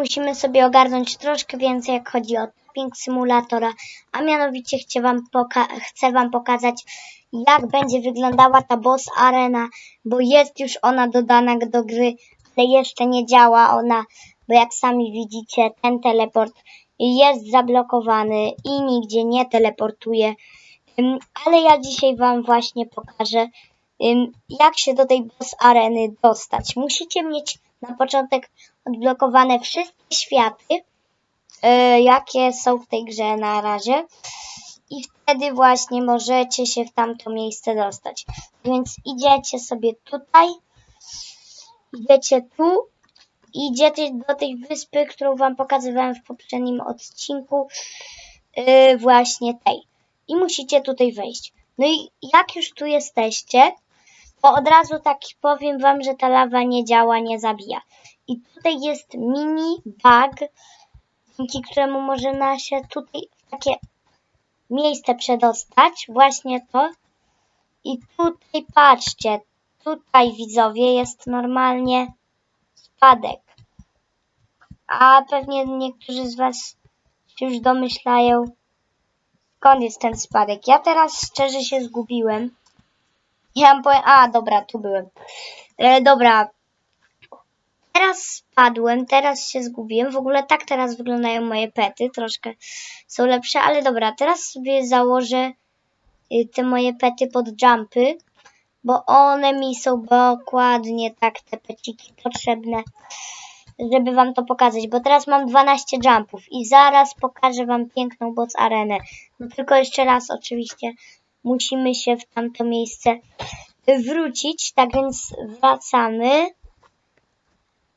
musimy sobie ogarnąć troszkę więcej, jak chodzi o Pink Simulatora, a mianowicie chcę wam, chcę wam pokazać, jak będzie wyglądała ta boss arena, bo jest już ona dodana do gry, ale jeszcze nie działa ona, bo jak sami widzicie, ten teleport jest zablokowany i nigdzie nie teleportuje. Ale ja dzisiaj wam właśnie pokażę, jak się do tej boss areny dostać. Musicie mieć na początek odblokowane wszystkie światy, y, jakie są w tej grze na razie. I wtedy właśnie możecie się w tamto miejsce dostać. Więc idziecie sobie tutaj, idziecie tu, idziecie do tej wyspy, którą wam pokazywałem w poprzednim odcinku, y, właśnie tej. I musicie tutaj wejść. No i jak już tu jesteście, to od razu tak powiem wam, że ta lawa nie działa, nie zabija. I tutaj jest mini bug, dzięki któremu można się tutaj w takie miejsce przedostać. Właśnie to. I tutaj patrzcie, tutaj widzowie jest normalnie spadek. A pewnie niektórzy z was się już domyślają, skąd jest ten spadek. Ja teraz szczerze się zgubiłem. Ja mam powiem, a dobra, tu byłem. E, dobra. Teraz spadłem, teraz się zgubiłem. W ogóle tak teraz wyglądają moje pety. Troszkę są lepsze, ale dobra, teraz sobie założę y, te moje pety pod jumpy, bo one mi są dokładnie tak, te peciki potrzebne, żeby wam to pokazać, bo teraz mam 12 jumpów i zaraz pokażę wam piękną boss arenę. No tylko jeszcze raz oczywiście musimy się w tamto miejsce wrócić, tak więc wracamy.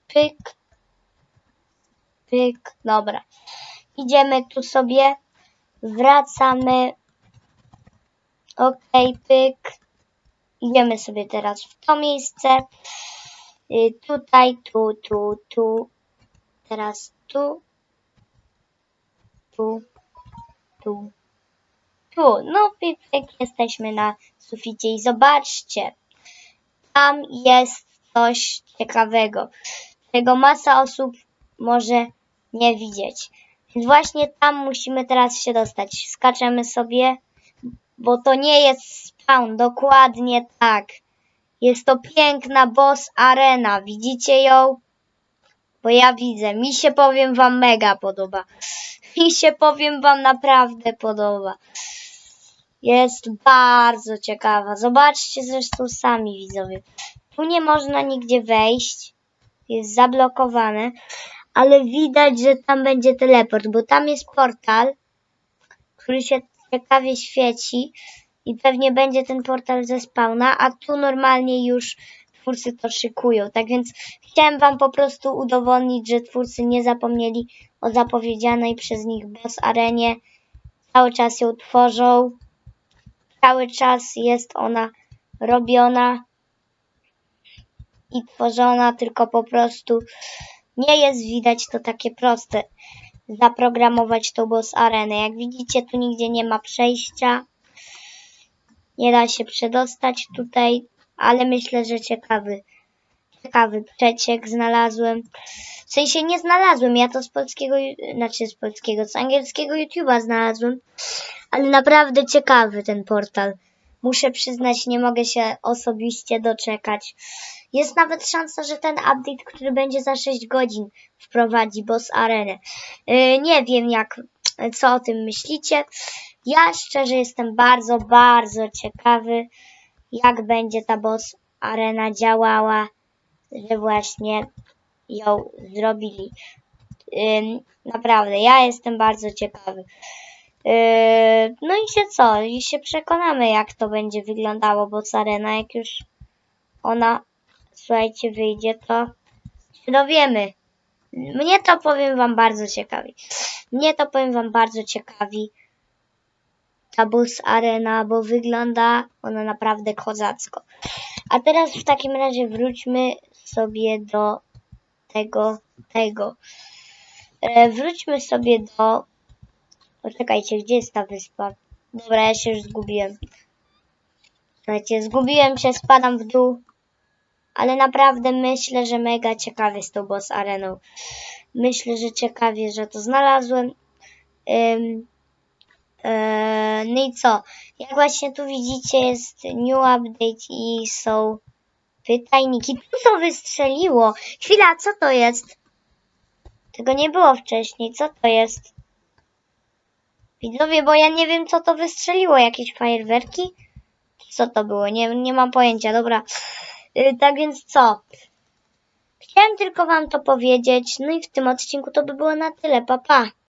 Pyk. Pyk. Dobra. Idziemy tu sobie. Wracamy. Okej, pyk. Idziemy sobie teraz w to miejsce. Y, Tutaj, tu, tu, tu. Teraz tu. Tu. Tu. Tu. No pyk, jesteśmy na suficie i zobaczcie. Tam jest coś ciekawego, czego masa osób może nie widzieć. Więc właśnie tam musimy teraz się dostać. Skaczemy sobie, bo to nie jest spawn, dokładnie tak. Jest to piękna boss arena. Widzicie ją? Bo ja widzę. Mi się powiem wam mega podoba. Mi się powiem wam naprawdę podoba. Jest bardzo ciekawa. Zobaczcie zresztą sami widzowie. Tu nie można nigdzie wejść. Jest zablokowane. Ale widać, że tam będzie teleport, bo tam jest portal, który się ciekawie świeci i pewnie będzie ten portal ze spawna, a tu normalnie już twórcy to szykują. Tak więc chciałem wam po prostu udowodnić, że twórcy nie zapomnieli o zapowiedzianej przez nich boss arenie. Cały czas ją tworzą. Cały czas jest ona robiona i tworzona, tylko po prostu nie jest widać to takie proste. Zaprogramować tą boss arenę. Jak widzicie, tu nigdzie nie ma przejścia. Nie da się przedostać tutaj, ale myślę, że ciekawy. Ciekawy przeciek znalazłem. W sensie nie znalazłem, ja to z polskiego, znaczy z polskiego, z angielskiego YouTube'a znalazłem. Ale naprawdę ciekawy ten portal. Muszę przyznać, nie mogę się osobiście doczekać. Jest nawet szansa, że ten update, który będzie za 6 godzin, wprowadzi boss arenę. Yy, nie wiem, jak, co o tym myślicie. Ja szczerze jestem bardzo, bardzo ciekawy, jak będzie ta boss arena działała, że właśnie ją zrobili. Naprawdę, ja jestem bardzo ciekawy. Yy, no i się co? I się przekonamy, jak to będzie wyglądało, bo Arena, jak już ona, słuchajcie, wyjdzie, to się dowiemy. Mnie to powiem wam bardzo ciekawi. Mnie to powiem wam bardzo ciekawi. Ta Bus Arena, bo wygląda ona naprawdę kozacko. A teraz w takim razie wróćmy sobie do tego, tego. E, wróćmy sobie do Poczekajcie, gdzie jest ta wyspa? Dobra, ja się już zgubiłem. Słuchajcie, zgubiłem się, spadam w dół. Ale naprawdę myślę, że mega ciekawy z tą boss areną. myślę, że ciekawie, że to znalazłem. E, no i co? Jak właśnie tu widzicie jest new update i są pytajniki. Co to wystrzeliło? Chwila, co to jest? Tego nie było wcześniej. Co to jest? Widzowie, bo ja nie wiem, co to wystrzeliło. Jakieś fajerwerki? Co to było? Nie, nie mam pojęcia. Dobra. Y, tak więc co? Chciałem tylko wam to powiedzieć. No i w tym odcinku to by było na tyle. Pa, pa.